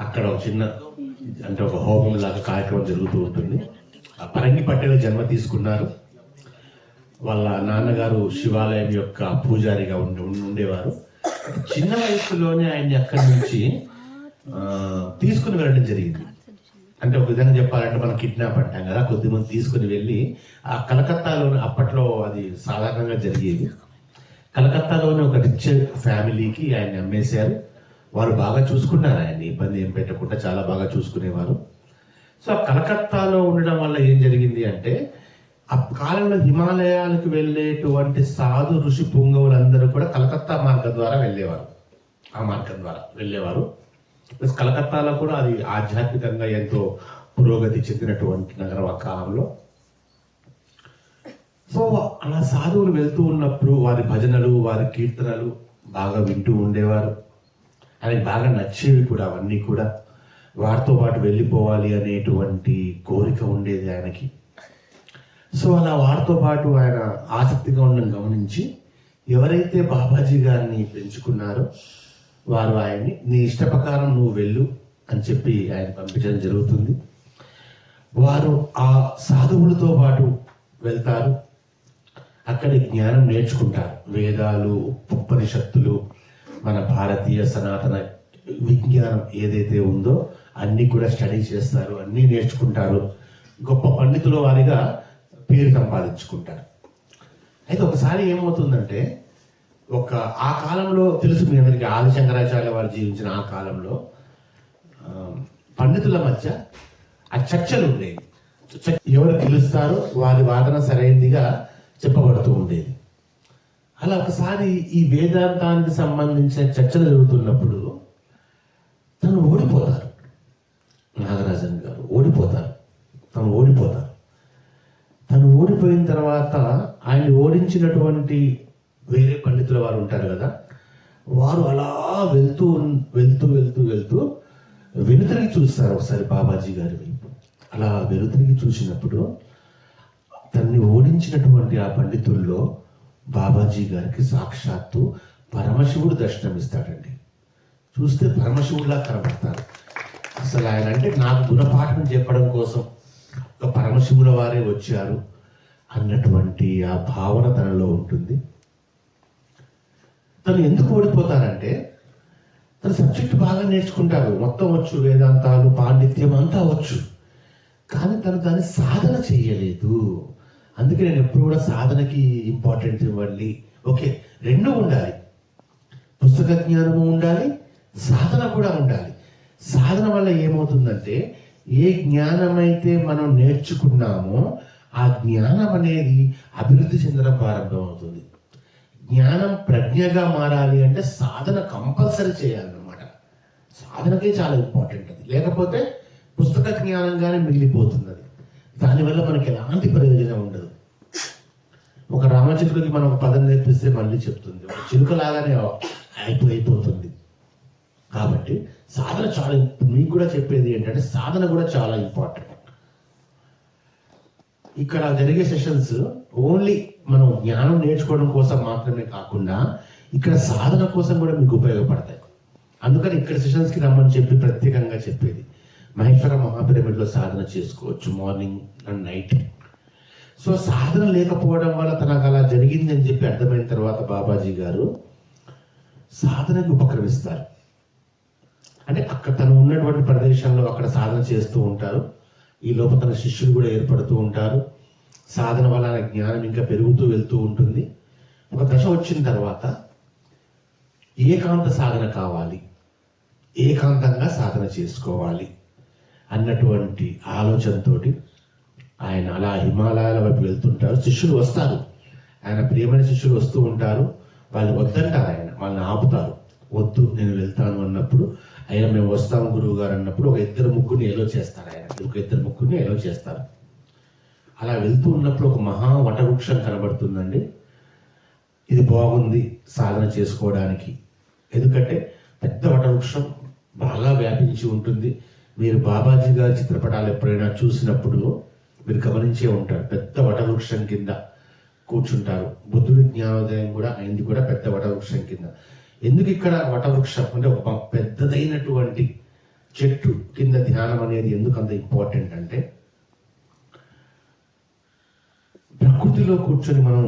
అక్కడ ఒక చిన్న అంటే ఒక హోమం లాగా కార్యక్రమం జరుగుతూ ఉంటుంది. ఆ పరంగి పట్టేల జన్మ తీసుకున్నారు. వాళ్ళ నాన్నగారు శివాలయం యొక్క పూజారిగా ఉండి ఉండేవారు. చిన్న వయసులోనే ఆయన్ని అక్కడి నుంచి తీసుకుని వెళ్ళడం జరిగింది. అంటే ఒక విధంగా చెప్పాలంటే మనం కిడ్నాప్ అంటాం కదా కొద్దిమంది తీసుకుని వెళ్ళి ఆ కలకత్తాలోని అప్పట్లో అది సాధారణంగా జరిగేది. కలకత్తాలోని ఒక రిచ్ ఫ్యామిలీకి ఆయన అమ్మేశారు. వారు బాగా చూసుకున్నారు ఆయన్ని ఇబ్బంది ఏం పెట్టకుండా చాలా బాగా చూసుకునేవారు. సో కలకత్తాలో ఉండడం వల్ల ఏం జరిగింది అంటే ఆ కాలంలో హిమాలయాలకు వెళ్ళేటువంటి సాధు ఋషి పుంగవులందరూ కూడా కలకత్తా మార్గం ద్వారా వెళ్ళేవారు. ఆ మార్గం ద్వారా వెళ్ళేవారు. ప్లస్ కలకత్తాలో కూడా అది ఆధ్యాత్మికంగా ఎంతో పురోగతి చెందినటువంటి నగరం ఆ కాలంలో. సో అలా సాధువులు వెళ్తూ ఉన్నప్పుడు వారి భజనలు వారి కీర్తనలు బాగా వింటూ ఉండేవారు. ఆయనకి బాగా నచ్చేవి కూడా అవన్నీ కూడా. వారితో పాటు వెళ్ళిపోవాలి అనేటువంటి కోరిక ఉండేది ఆయనకి. సో అలా వారితో పాటు ఆయన ఆసక్తిగా ఉండడం గమనించి ఎవరైతే బాబాజీ గారిని పెంచుకున్నారో వారు ఆయన్ని నీ ఇష్ట ప్రకారం నువ్వు వెళ్ళు అని చెప్పి ఆయన పంపించడం జరుగుతుంది. వారు ఆ సాధువులతో పాటు వెళ్తారు. అక్కడ జ్ఞానం నేర్చుకుంటారు. వేదాలు ఉపనిషత్తులు మన భారతీయ సనాతన విజ్ఞానం ఏదైతే ఉందో అన్నీ కూడా స్టడీ చేస్తారు అన్నీ నేర్చుకుంటారు. గొప్ప పండితుల వారిగా పేరు సంపాదించుకుంటారు. అయితే ఒకసారి ఏమవుతుందంటే ఒక ఆ కాలంలో తెలుసు మీ అందరికీ ఆది శంకరాచార్య వారు జీవించిన ఆ కాలంలో పండితుల మధ్య ఆ చర్చలు ఉండేవి. చ- ఎవరు గెలుస్తారో వారి వాదన సరైనదిగా చెప్పబడుతూ ఉండేది. అలా ఒకసారి ఈ వేదాంతానికి సంబంధించిన చర్చలు జరుగుతున్నప్పుడు తను ఓడిపోతారు. నాగరాజన్ గారు ఓడిపోతారు. తను ఓడిపోతారు. తను ఓడిపోయిన తర్వాత ఆయన ఓడించినటువంటి వేరే పండితుల వారు ఉంటారు కదా వారు అలా వెళ్తూ వెళ్తూ వెళ్తూ వెళ్తూ వెనుతిరిగి చూస్తారు ఒకసారి బాబాజీ గారి వైపు. అలా వెనుతిరిగి చూసినప్పుడు తన్ని ఓడించినటువంటి ఆ పండితుల్లో బాబాజీ గారికి సాక్షాత్తు పరమశివుడు దర్శనమిస్తాడండి. చూస్తే పరమశివుడిలా కనబడతారు అసలు ఆయన అంటే నాకు గుణపాఠం చెప్పడం కోసం ఒక పరమశివుల వారే వచ్చారు అన్నటువంటి ఆ భావన తనలో ఉంటుంది. తను ఎందుకు ఓడిపోతారంటే తన సబ్జెక్ట్ బాగా నేర్చుకుంటారు. మొత్తం వచ్చు వేదాంతాలు పాండిత్యం అంతా వచ్చు. కానీ తను దాన్ని సాధన చేయలేదు. అందుకే నేను ఎప్పుడు కూడా సాధనకి ఇంపార్టెంట్ ఇవ్వండి. ఓకే రెండు ఉండాలి. పుస్తక జ్ఞానము ఉండాలి సాధన కూడా ఉండాలి. సాధన వల్ల ఏమవుతుందంటే ఏ జ్ఞానమైతే మనం నేర్చుకున్నామో ఆ జ్ఞానం అనేది అభివృద్ధి చెందడం ప్రారంభమవుతుంది. జ్ఞానం ప్రజ్ఞగా మారాలి అంటే సాధన కంపల్సరీ చేయాలన్నమాట. సాధనకే చాలా ఇంపార్టెంట్ అది. లేకపోతే పుస్తక జ్ఞానంగానే మిగిలిపోతుంది అది దానివల్ల మనకి ఎలాంటి ప్రయోజనం ఉండదు. ఒక రామచిలుకకి మనం పదం నేర్పిస్తే మళ్ళీ చెప్తుంది. ఒక చిలుకలాగానే అయిపో అయిపోతుంది. కాబట్టి సాధన చాలా మీకు కూడా చెప్పేది ఏంటంటే సాధన కూడా చాలా ఇంపార్టెంట్. ఇక్కడ జరిగే సెషన్స్ ఓన్లీ మనం జ్ఞానం నేర్చుకోవడం కోసం మాత్రమే కాకుండా ఇక్కడ సాధన కోసం కూడా మీకు ఉపయోగపడతాయి. అందుకని ఇక్కడ సెషన్స్కి రమ్మని చెప్పి ప్రత్యేకంగా చెప్పేది. మహేశ్వర మహాపిరమిడ్లో సాధన చేసుకోవచ్చు మార్నింగ్ అండ్ నైట్. సో సాధన లేకపోవడం వల్ల తనకు అలా జరిగింది అని చెప్పి అర్థమైన తర్వాత బాబాజీ గారు సాధనకి ఉపక్రమిస్తారు. అంటే అక్కడ తను ఉన్నటువంటి ప్రదేశంలో అక్కడ సాధన చేస్తూ ఉంటారు. ఈ లోపల తన శిష్యులు కూడా ఏర్పడుతూ ఉంటారు. సాధన వల్ల జ్ఞానం ఇంకా పెరుగుతూ వెళ్తూ ఉంటుంది. ఒక దశ వచ్చిన తర్వాత ఏకాంత సాధన కావాలి. ఏకాంతంగా సాధన చేసుకోవాలి. అన్నటువంటి ఆలోచనతోటి ఆయన అలా హిమాలయాల వైపు వెళ్తుంటారు. శిష్యులు వస్తారు. ఆయన ప్రియమైన శిష్యులు వస్తూ ఉంటారు. వాళ్ళు వద్దంటారు ఆయన వాళ్ళని ఆపుతారు. వద్దు నేను వెళ్తాను అన్నప్పుడు ఆయన మేము వస్తాము గురువు గారు అన్నప్పుడు ఒక ఇద్దరు ముగ్గురిని ఏలో చేస్తారు ఆయన. ఒక ఇద్దరు ముగ్గురిని ఏలో చేస్తారు. అలా వెళ్తూ ఉన్నప్పుడు ఒక మహా వటవృక్షం కనబడుతుందండి. ఇది బాగుంది సాధన చేసుకోవడానికి. ఎందుకంటే పెద్ద వటవృక్షం బాగా వ్యాపించి ఉంటుంది. మీరు బాబాజీ గారి చిత్రపటాలు ఎప్పుడైనా చూసినప్పుడు మీరు గమనించే ఉంటారు. పెద్ద వటవృక్షం కింద కూర్చుంటారు. బుద్ధుడి జ్ఞానోదయం కూడా అయింది కూడా పెద్ద వటవృక్షం కింద. ఎందుకు ఇక్కడ వటవృక్షం అంటే ఒక పెద్దదైనటువంటి చెట్టు కింద ధ్యానం అనేది ఎందుకు అంత ఇంపార్టెంట్ అంటే ప్రకృతిలో కూర్చొని మనం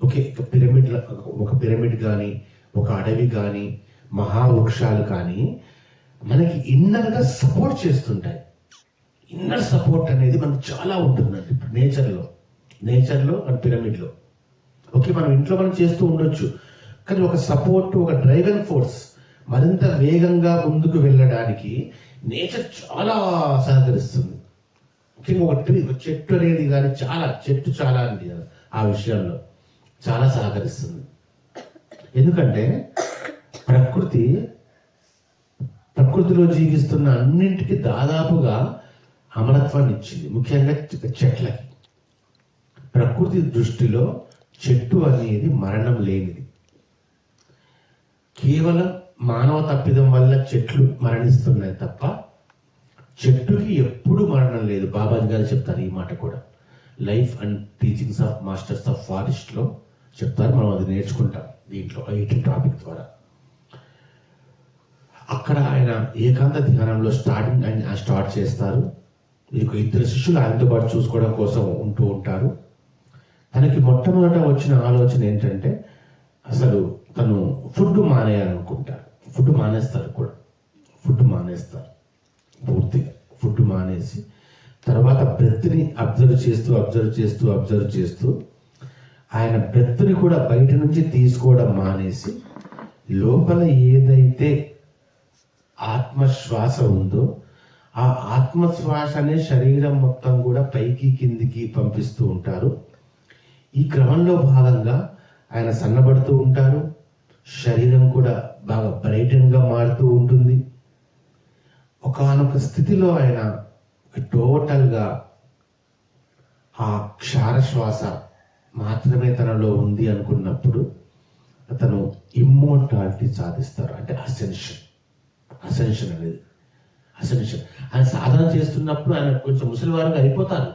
ఒకే ఒక పిరమిడ్ ఒక పిరమిడ్ కానీ ఒక అడవి కానీ మహావృక్షాలు కానీ మనకి ఇన్నర్గా సపోర్ట్ చేస్తుంటాయి. ఇన్నర్ సపోర్ట్ అనేది మనకు చాలా ఉంటుందండి. ఇప్పుడు నేచర్లో నేచర్లో అండ్ పిరమిడ్లో ఓకే మనం ఇంట్లో మనం చేస్తూ ఉండొచ్చు. కానీ ఒక సపోర్ట్ ఒక డ్రైవెన్ ఫోర్స్ మరింత వేగంగా ముందుకు వెళ్ళడానికి నేచర్ చాలా సహకరిస్తుంది. ముఖ్యంగా ఒక ట్రీ చెట్టు అనేది కానీ చాలా చెట్టు చాలా అండి ఆ విషయంలో. చాలా సహకరిస్తుంది. ఎందుకంటే ప్రకృతి ప్రకృతిలో జీవిస్తున్న అన్నింటికి దాదాపుగా అమరత్వాన్ని ఇచ్చింది. ముఖ్యంగా చెట్లకి. ప్రకృతి దృష్టిలో చెట్టు అనేది మరణం లేనిది. కేవలం మానవ తప్పిదం వల్ల చెట్లు మరణిస్తున్నాయి తప్ప చెట్టుకి ఎప్పుడు మరణం లేదు. బాబాజీ గారు చెప్తారు ఈ మాట కూడా. Life and teachings of masters of ఫారెస్ట్లో చెప్తారు. మనం అది నేర్చుకుంటాం దీంట్లో ఈ టాపిక్ ద్వారా. అక్కడ ఆయన ఏకాంత ధ్యానంలో స్టార్టింగ్ ఆయన స్టార్ట్ చేస్తారు. మీకు ఇద్దరు శిష్యులు ఆయనతో పాటు చూసుకోవడం కోసం ఉంటూ ఉంటారు. తనకి మొట్టమొదట వచ్చిన ఆలోచన ఏంటంటే అసలు తను ఫుడ్ మానేయాలనుకుంటారు ఫుడ్ మానేస్తారు కూడా. ఫుడ్ మానేస్తారు. పూర్తిగా ఫుడ్ మానేసి తర్వాత బ్రెత్ని అబ్జర్వ్ చేస్తూ అబ్జర్వ్ చేస్తూ అబ్జర్వ్ చేస్తూ ఆయన బ్రెత్ని కూడా బయట నుంచి తీసుకోవడం మానేసి లోపల ఏదైతే ఆత్మశ్వాస ఉందో ఆ ఆత్మశ్వాసనే శరీరం మొత్తం కూడా పైకి కిందికి పంపిస్తూ ఉంటారు. ఈ క్రమంలో భాగంగా ఆయన సన్నబడుతూ ఉంటారు. శరీరం కూడా బాగా బ్రైటన్గా మారుతూ ఉంటుంది. ఒకానొక స్థితిలో ఆయన టోటల్గా ఆ క్షార శ్వాస మాత్రమే తనలో ఉంది అనుకున్నప్పుడు అతను ఇమ్మోర్టాలిటీ సాధిస్తారు. అంటే అసెన్షన్. అసెన్షన్ అనేది. అసెన్షన్. ఆయన సాధన చేస్తున్నప్పుడు ఆయన కొంచెం ముసలివారుగా అయిపోతారు.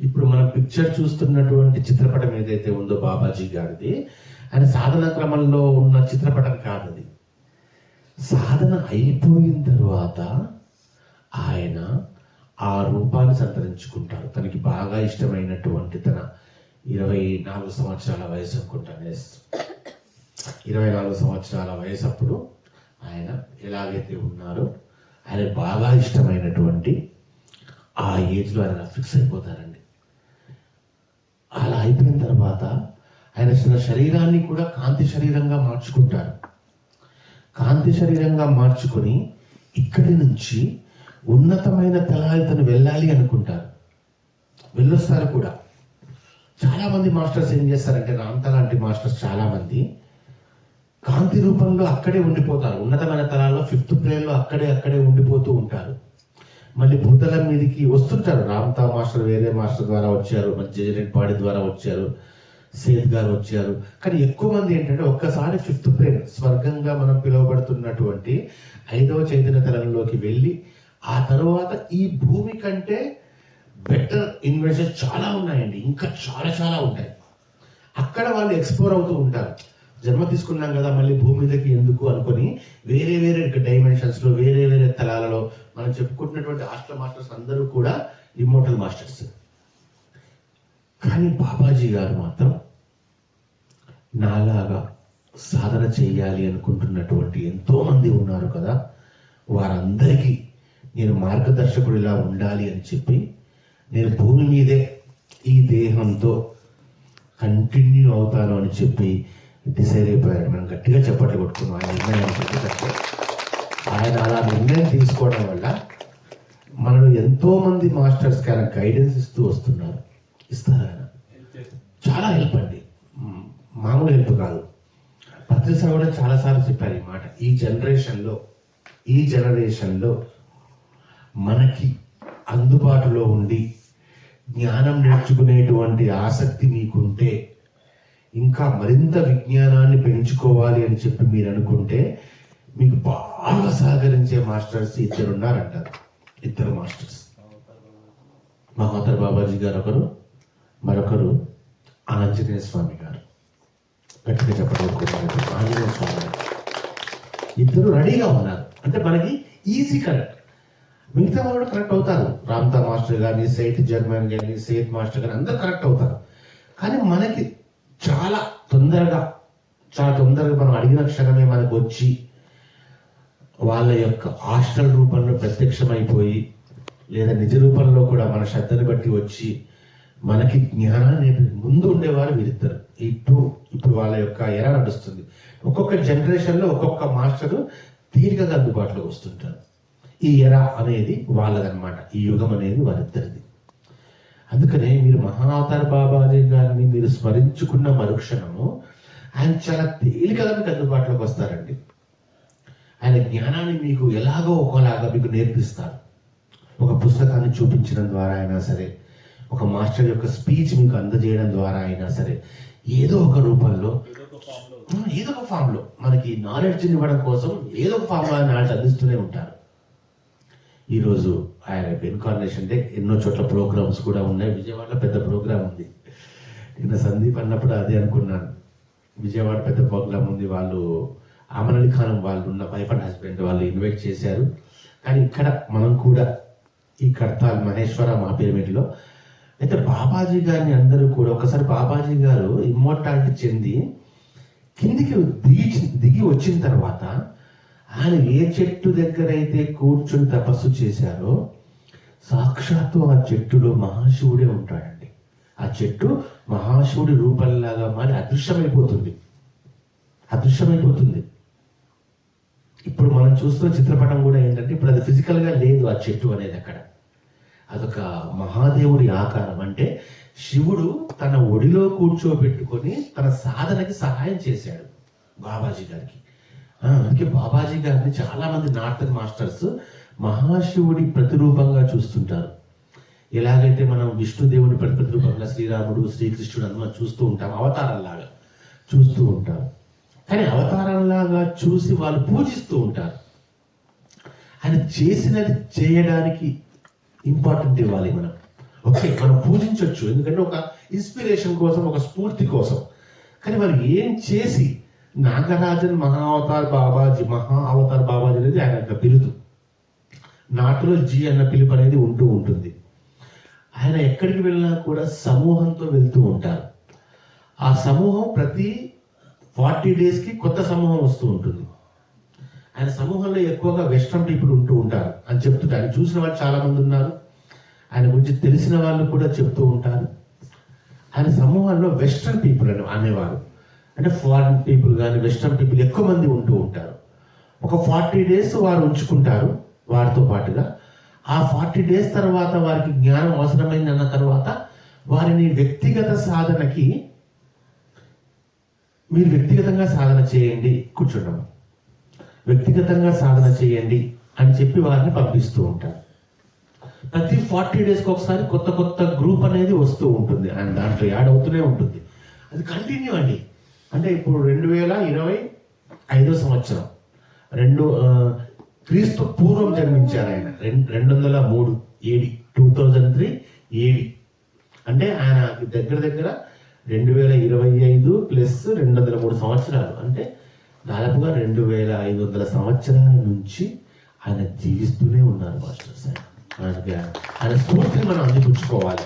ఇప్పుడు మనం పిక్చర్ చూస్తున్నటువంటి చిత్రపటం ఏదైతే ఉందో బాబాజీ గారిది ఆయన సాధన క్రమంలో ఉన్న చిత్రపటం కాదు అది సాధన అయిపోయిన తర్వాత ఆయన ఆ రూపాన్ని సంతరించుకుంటారు. తనకి బాగా ఇష్టమైనటువంటి తన ఇరవై నాలుగు సంవత్సరాల వయసు అనుకుంటాను ఇరవై నాలుగు సంవత్సరాల వయసు అప్పుడు ఆయన ఎలాగైతే ఉన్నారో ఆయన బాగా ఇష్టమైనటువంటి ఆ ఏజ్లో ఆయన ఫిక్స్ అయిపోతారండి. అలా అయిపోయిన తర్వాత ఆయన తన శరీరాన్ని కూడా కాంతి శరీరంగా మార్చుకుంటారు. కాంతి శరీరంగా మార్చుకొని ఇక్కడి నుంచి ఉన్నతమైన తలాలి తను వెళ్ళాలి అనుకుంటారు. వెళ్ళొస్తారు కూడా. చాలామంది మాస్టర్స్ ఏం చేస్తారంటే రామ్త లాంటి మాస్టర్స్ చాలామంది కాంతి రూపంలో అక్కడే ఉండిపోతారు. ఉన్నతమైన తలాల్లో ఫిఫ్త్ ప్లేన్లో అక్కడే అక్కడే ఉండిపోతూ ఉంటారు. మళ్ళీ భూతలం మీదకి వస్తుంటారు. రామ్తా మాస్టర్ వేరే మాస్టర్ ద్వారా వచ్చారు. మన జయరెడ్ పాడి ద్వారా వచ్చారు. సేత్ గారు వచ్చారు. కానీ ఎక్కువ మంది ఏంటంటే ఒక్కసారి ఫిఫ్త్ ప్లేన్ స్వర్గంగా మనం పిలువబడుతున్నటువంటి ఐదవ చైతన్య తలంలోకి వెళ్ళి ఆ తర్వాత ఈ భూమి కంటే బెటర్ ఇన్వెన్షన్స్ చాలా ఉన్నాయండి. ఇంకా చాలా చాలా ఉంటాయి. అక్కడ వాళ్ళు ఎక్స్ప్లోర్ అవుతూ ఉంటారు. జన్మ తీసుకున్నాం కదా మళ్ళీ భూమి మీదకి ఎందుకు అనుకొని వేరే వేరే డైమెన్షన్స్లో వేరే వేరే తలాలలో మనం చెప్పుకుంటున్నటువంటి హాస్టల్ మాస్టర్స్ అందరూ కూడా ఇమ్మోటల్ మాస్టర్స్ కానీ బాబాజీ గారు మాత్రం నాలాగా సాధన చేయాలి అనుకుంటున్నటువంటి ఎంతో మంది ఉన్నారు కదా వారందరికీ నేను మార్గదర్శకుడిలా ఉండాలి అని చెప్పి నేను భూమి మీదే ఈ దేహంతో కంటిన్యూ అవుతాను అని చెప్పి డిసైడ్ అయిపోయాడు మనం గట్టిగా చెప్పట్లు కొట్టుకున్నాం. ఆయన నిర్ణయం చెప్పేటప్పుడు ఆయన అలా నిర్ణయం తీసుకోవడం వల్ల మనలో ఎంతోమంది మాస్టర్స్కి మాస్టర్స్ ఆయన గైడెన్స్ ఇస్తూ వస్తున్నారు. ఇస్తారు? ఆయన చాలా హెల్ప్ అండి. మామూలు హెల్ప్ కాదు. పత్రిక కూడా చాలాసార్లు చెప్పారు ఈ మాట. ఈ జనరేషన్లో ఈ జనరేషన్లో మనకి అందుబాటులో ఉండి జ్ఞానం నేర్చుకునేటువంటి ఆసక్తి మీకుంటే ఇంకా మరింత విజ్ఞానాన్ని పెంచుకోవాలి అని చెప్పి మీరు అనుకుంటే మీకు బాగా సహకరించే మాస్టర్స్ ఇద్దరు ఉన్నారంటారు ఇద్దరు మాస్టర్స్. మహోదర్ బాబాజీ గారు ఒకరు మరొకరు ఆంజనేయ స్వామి గారు. గట్టిగా చెప్పడం ఆంజనేయ స్వామి ఇద్దరు రెడీగా ఉన్నారు. అంటే మనకి ఈజీ కరెక్ట్. మిగతా వాళ్ళు కరెక్ట్ అవుతారు. రామ్తా మాస్టర్ కానీ సెయిట్ జర్మన్ కానీ సేత్ మాస్టర్ కానీ అందరూ కరెక్ట్ అవుతారు. కానీ మనకి చాలా తొందరగా చాలా తొందరగా మనం అడిగిన క్షణమే మనకు వచ్చి వాళ్ళ యొక్క హాస్టల్ రూపంలో ప్రత్యక్షమైపోయి లేదా నిజ రూపంలో కూడా మన శ్రద్ధను బట్టి వచ్చి మనకి జ్ఞానాన్ని ముందు ఉండేవారు వీరిద్దరు. ఇప్పుడు ఇప్పుడు వాళ్ళ యొక్క ఎర నడుస్తుంది? ఒక్కొక్క జనరేషన్లో ఒక్కొక్క మాస్టరు తీరికగా అందుబాటులోకి వస్తుంటారు. ఈ ఎర అనేది వాళ్ళదన్నమాట. ఈ యుగం అనేది వారిద్దరిది. అందుకనే మీరు మహావతార్ బాబాజీ గారిని మీరు స్మరించుకున్న మరుక్షణము ఆయన చాలా తేలికగా మీకు అందుబాటులోకి వస్తారండి. ఆయన జ్ఞానాన్ని మీకు ఎలాగో ఒకలాగా మీకు నేర్పిస్తారు. ఒక పుస్తకాన్ని చూపించడం ద్వారా అయినా సరే ఒక మాస్టర్ యొక్క స్పీచ్ మీకు అందజేయడం ద్వారా అయినా సరే ఏదో ఒక రూపంలో ఏదో ఒక ఫామ్లో మనకి నాలెడ్జ్ ఇవ్వడం కోసం ఏదో ఒక ఫామ్లో ఆయన నాలెడ్జ్ అందిస్తూనే ఉంటారు. ఈరోజు ఆయన ఇన్కార్నేషన్ డే ఎన్నో చోట్ల ప్రోగ్రామ్స్ కూడా ఉన్నాయి. విజయవాడలో పెద్ద ప్రోగ్రామ్ ఉంది. నిన్న సందీప్ అన్నప్పుడు అదే అనుకున్నాను. విజయవాడ పెద్ద ప్రోగ్రామ్ ఉంది. వాళ్ళు ఆమనలి ఖానం వాళ్ళు ఉన్న వైఫ్ అండ్ హస్బెండ్ వాళ్ళు ఇన్వైట్ చేశారు. కానీ ఇక్కడ మనం కూడా ఈ కర్తాల్ మహేశ్వర మా పిరమిడ్లో అయితే బాబాజీ గారిని అందరూ కూడా ఒకసారి బాబాజీ గారు ఇమ్మోర్టాలిటీ చెంది కిందికి దిగి దిగి వచ్చిన తర్వాత ఆయన ఏ చెట్టు దగ్గర అయితే కూర్చుని తపస్సు చేశారో సాక్షాత్తు ఆ చెట్టులో మహాశివుడే ఉంటాడండి. ఆ చెట్టు మహాశివుడి రూపంలాగా మారి అదృశ్యమైపోతుంది. అదృశ్యమైపోతుంది. ఇప్పుడు మనం చూస్తున్న చిత్రపటం కూడా ఏంటంటే ఇప్పుడు అది ఫిజికల్గా లేదు ఆ చెట్టు అనేది అక్కడ. అదొక మహాదేవుడి ఆకారం. అంటే శివుడు తన ఒడిలో కూర్చోబెట్టుకొని తన సాధనకి సహాయం చేశాడు బాబాజీ గారికి. అందుకే బాబాజీ గారిని చాలామంది మంది మాస్టర్స్ మహాశివుడి ప్రతిరూపంగా చూస్తుంటారు. ఎలాగైతే మనం విష్ణుదేవుడి ప్రతి ప్రతిరూపంగా శ్రీరాముడు శ్రీకృష్ణుడు అని మనం చూస్తూ ఉంటాం అవతారంలాగా చూస్తూ ఉంటాం. కానీ అవతారంలాగా చూసి వాళ్ళు పూజిస్తూ ఉంటారు. ఆయన చేసినది చేయడానికి ఇంపార్టెంట్ ఇవ్వాలి మనం. ఓకే మనం పూజించవచ్చు ఎందుకంటే ఒక ఇన్స్పిరేషన్ కోసం ఒక స్ఫూర్తి కోసం. కానీ వాళ్ళు ఏం చేసి నాగరాజన్ మహా అవతార్ బాబాజీ మహా అవతార్ బాబాజీ అనేది ఆయన యొక్క బిరుదు. నాటులో జీ అన్న పిలుపు అనేది ఉంటూ ఉంటుంది. ఆయన ఎక్కడికి వెళ్ళినా కూడా సమూహంతో వెళ్తూ ఉంటారు. ఆ సమూహం ప్రతి ఫార్టీ డేస్కి కొత్త సమూహం వస్తూ ఉంటుంది. ఆయన సమూహంలో ఎక్కువగా వెస్ట్రన్ పీపుల్ ఉంటూ ఉంటారు అని చెప్తుంటారు. ఆయన చూసిన వాళ్ళు చాలామంది ఉన్నారు. ఆయన గురించి తెలిసిన వాళ్ళు కూడా చెప్తూ ఉంటారు. ఆయన సమూహంలో వెస్ట్రన్ పీపుల్ అని అనేవారు. అంటే ఫారిన్ పీపుల్ కానీ వెస్ట్రన్ పీపుల్ ఎక్కువ మంది ఉంటూ ఉంటారు. ఒక ఫార్టీ డేస్ వారు ఉంచుకుంటారు. వారితో పాటుగా. ఆ ఫార్టీ డేస్ తర్వాత వారికి జ్ఞానం అవసరమైంది అన్న తర్వాత వారిని వ్యక్తిగత సాధనకి మీరు వ్యక్తిగతంగా సాధన చేయండి కూర్చోండి వ్యక్తిగతంగా సాధన చేయండి అని చెప్పి వారిని పంపిస్తూ ఉంటారు. ప్రతి ఫార్టీ డేస్కి ఒకసారి కొత్త కొత్త గ్రూప్ అనేది వస్తూ ఉంటుంది. అండ్ దాంట్లో యాడ్ అవుతూనే ఉంటుంది. అది కంటిన్యూ అండి. అంటే ఇప్పుడు రెండు వేల ఇరవై ఐదో సంవత్సరం. రెండు క్రీస్తు పూర్వం జన్మించారు ఆయన. రెండు రెండు వందల మూడు AD two thousand three AD అంటే ఆయన దగ్గర దగ్గర రెండు వేల ఇరవై ఐదు ప్లస్ రెండు వందల మూడు సంవత్సరాలు. అంటే దాదాపుగా రెండు వేల ఐదు వందల సంవత్సరాల నుంచి ఆయన జీవిస్తూనే ఉన్నారు మాస్టర్స్. ఆయన ఆయన స్ఫూర్తిని మనం అందిపుచ్చుకోవాలి.